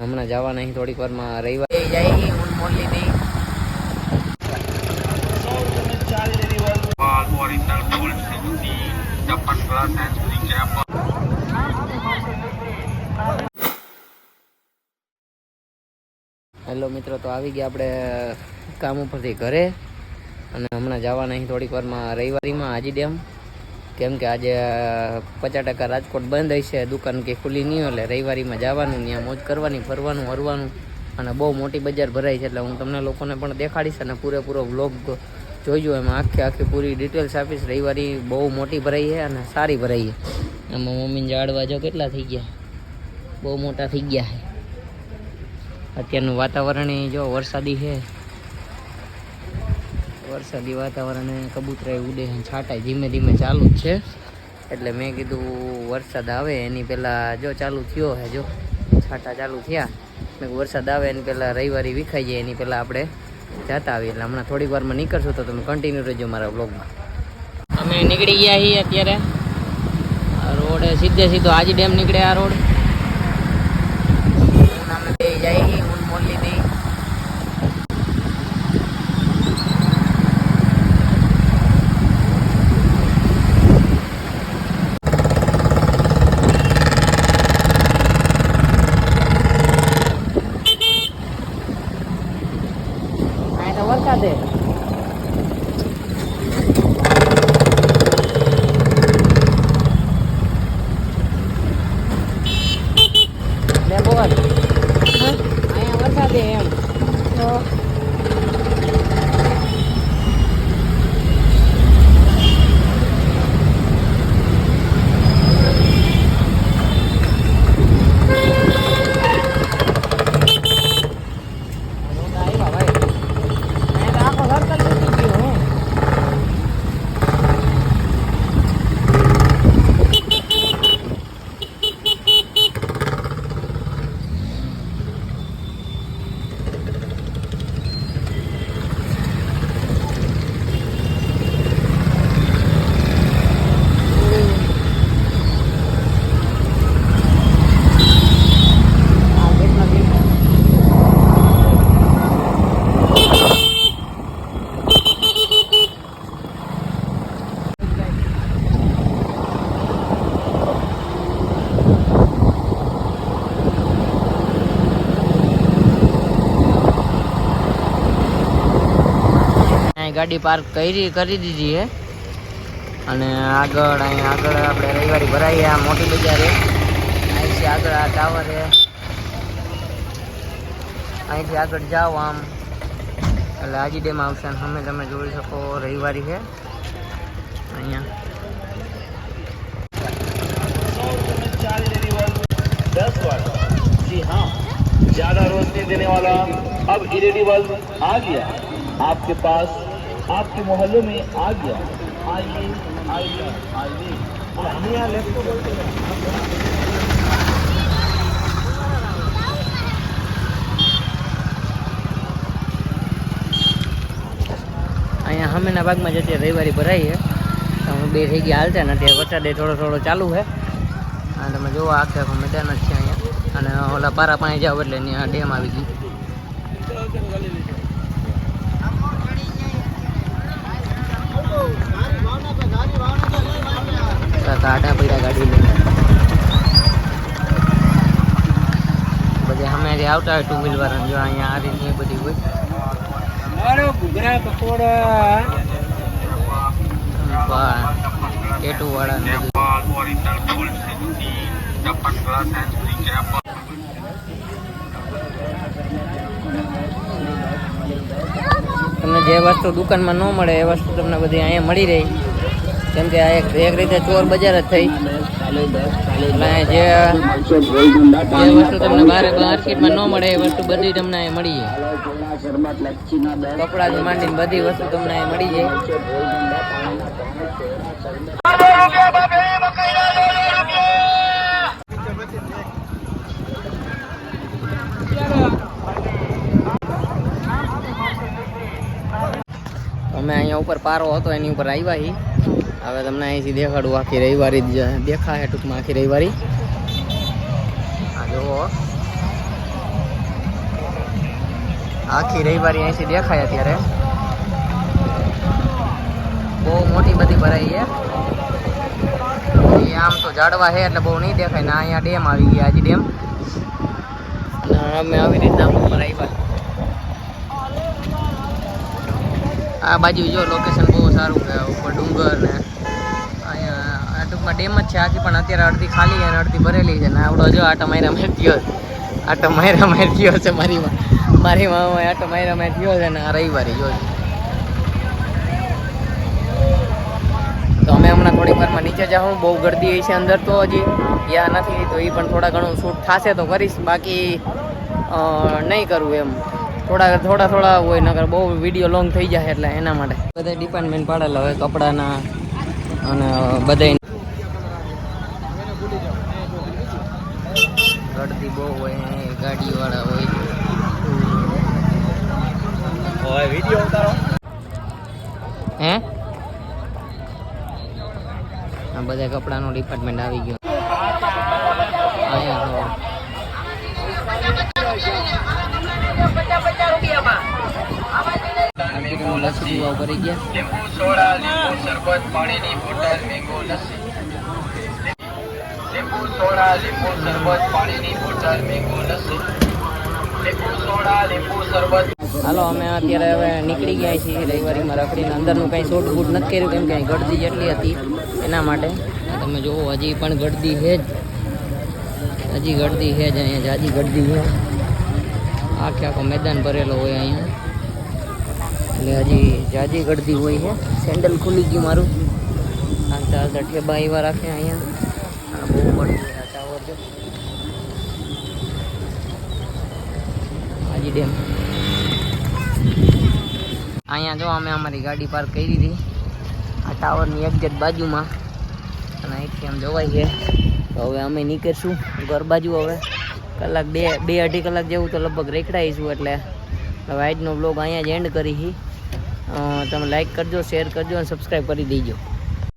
હમણાં જવાના અહીં થોડીક વારમાં રવિવાર. નહીં હેલો મિત્રો તો આવી ગયા આપણે કામ ઉપરથી ઘરે. અને હમણાં જવાના અહીં થોડીક વારમાં રવિવારીમાં હાજી ડેમ. કેમ કે આજે પચાસ ટકા રાજકોટ બંધ હશે, દુકાન કે ખુલ્લી નહીં એટલે રવિવારીમાં જવાનું, ત્યાં મોજ કરવાની, ફરવાનું, હરવાનું અને બહુ મોટી બજાર ભરાઈ છે એટલે હું તમને લોકોને પણ દેખાડીશ અને પૂરેપૂરો વ્લોગ જોઈજો. એમાં આખી આખી પૂરી ડિટેલ્સ આપીશ. રવિવારી બહુ મોટી ભરાઈ છે અને સારી ભરાઈ છે. એમાં મમ્મીને જાળવા જો કેટલા થઈ ગયા? બહુ મોટા થઈ ગયા છે. અત્યારનું વાતાવરણ જો વરસાદી છે. વરસાદી વાતાવરણ કબૂતરા ઉડે છાંટાય, ધીમે ધીમે ચાલુ જ છે. એટલે મેં કીધું વરસાદ આવે એની પહેલાં જો ચાલુ થયો હે, જો છાંટા ચાલુ થયા. મેં વરસાદ આવે એની પહેલાં રવિવારી વિખાઈ જાય, એની પહેલાં આપણે જતા આવીએ. એટલે હમણાં થોડીક વારમાં નીકળશું તો તમે કન્ટિન્યુ રહેજો મારા બ્લોગમાં અમે નીકળી ગયા છીએ અત્યારે. રોડ સીધે સીધો આજી ડેમ નીકળે આ રોડ. અમે બે જાય હું મોલી નહીં આ તો વરસાદ છે લે બોલ અહીંયા વરસાદ છે એમ તો રોડ આવ્યા ભાઈ અહીંયા તો આખો સર્કલ તૂટી ગયો હું આ ગેટમાં ગેટ અહીં ગાડી પાર્ક કરી કરી દીધી છે અને આગળ અહીં આગળ આપણે રવિવારી ભરાઈએ આ મોટી બજાર છે અહીંથી આગળ આ ટાવર છે અહીંથી આગળ જાઓ આમ એટલે હાજી ડેમ આવશે અને સામે તમે જોઈ શકો રવિવારી છે અહીંયા दस वाट जी हाँ ज्यादा रोशनी देने वाला अब एलईडी बल्ब आ गया आपके पास आपके मोहल्लों में आ गया आइए आइए आइए और हमें यहाँ लेफ्ट बोलते हैं અહીંયા સામેના ભાગમાં જે અત્યારે રવિવારી ભરાઈ છે તો હું બે થઈ ગયા હાલતા ને અત્યારે વરસાદ એ થોડો થોડો ચાલુ છે અને તમે જોવો આખે આખું મેદાન જ છે અહીંયા અને ઓલા પારા પાણી જાવ એટલે ત્યાં ડેમ આવી ગઈ ગાડી લઈને બધી જે આવતા હોય ટુ વ્હીલ વાળા જો અહીંયા આ રીતની બધી હોય. ટેટુ વાળા ને તમને જે વસ્તુ દુકાનમાં ન મળે એ વસ્તુ તમને બધી અહીંયા મળી રહી. કેમ કે આ એક રીતે ચોર બજાર જ થઈ. જે વસ્તુ તમને બહાર માર્કેટમાં ન મળે, એ વસ્તુ બધી તમને મળી જાય. કપડાથી માંડીને બધી વસ્તુ તમને મળી જાય. અમે અહીંયા ઉપર પારો હતો, એની ઉપર આવ્યા છીએ. હવે તમને અહીંથી દેખાડું આખી રવિવારી જ દેખાય ટૂંકમાં આખી રવિવારી. આ જુઓ. આખી રવિવારી અહીંથી દેખાય અત્યારે. બહુ મોટી બધી ભરાઈ છે. આમ તો ઝાડવા છે એટલે બહુ નહીં દેખાય. ને, અહીંયા ડેમ આવી ગયા હજી ડેમ. અમે આવી રીતના ભરાઈ આ બાજુ જો લોકેશન બહુ સારું છે. ઉપર ડુંગર ને ડેમ જ છે આખી, પણ અત્યારે અડધી ખાલી અને અડધી ભરેલી છે. ને આવડો જો, આટો મારા મેં થયો આટો માર્યા મેં થયો છે મારી મારી મામા આટો માર્યા મેં થયો છે ને આ રવિવારે જો. તો અમે હમણાં થોડીક વારમાં નીચે જાઉં બહુ ગરદી છે અંદર તો હજી. યા નથી, તો એ પણ થોડા ઘણું શૂટ થશે તો કરીશ. બાકી નહીં કરવું એમ. થોડા થોડા થોડા હોય નગર બહુ વીડિયો લોંગ થઈ જાય એટલે એના માટે. બધા ડિપાર્ટમેન્ટ પાડેલા હોય કપડાના અને બધા ગળદી બહુ હોય ગાડીવાળા હોય. હોય હે? આ બધા કપડાનું ડિપાર્ટમેન્ટ આવી ગયું. લસ્સી. પીવા ઉપર ગયા. લીંબુ સોડા લીંબુ શરબત પાણીની બોટલ મેંગો લસ્સી. સોડા, લીંબુ, શરબત, પાણીની બોટલ, મેંગો, લસ્સી. હાલો, અમે અત્યારે હવે નીકળી ગયા છીએ રવિવારીમાં રખડીને. અંદરનું કાંઈ શોટ બૂટ નથી કર્યું, કેમ કે ગળદી જેટલી હતી એના માટે. તમે જુઓ, હજી પણ ગળદી છે જ. હજી ગળદી છે જ અહીંયા, જાજી ગળદી છે. આખે આખો મેદાન ભરેલો હોય અહીંયા. એટલે હજી જાજી ગળદી હોય છે. સેન્ડલ ખુલી ગયું મારું. હાલતા હાલતા ઠેબા એવા રાખે અહીંયા. અહીંયા જો અમે અમારી ગાડી પાર્ક કરી હતી આ ટાવરની એક્ઝેક્ટ બાજુમાં. અને અહીંથી આમ જવાય છે. તો હવે અમે નીકળશું ઘર બાજુ હવે. કલાક બે બે અઢી કલાક જેવું તો લગભગ રેખડાઈશું એટલે. હવે આજનો બ્લોગ અહીંયા જ એન્ડ કરી તમે લાઈક કરજો શેર કરજો અને સબસ્ક્રાઈબ કરી દેજો.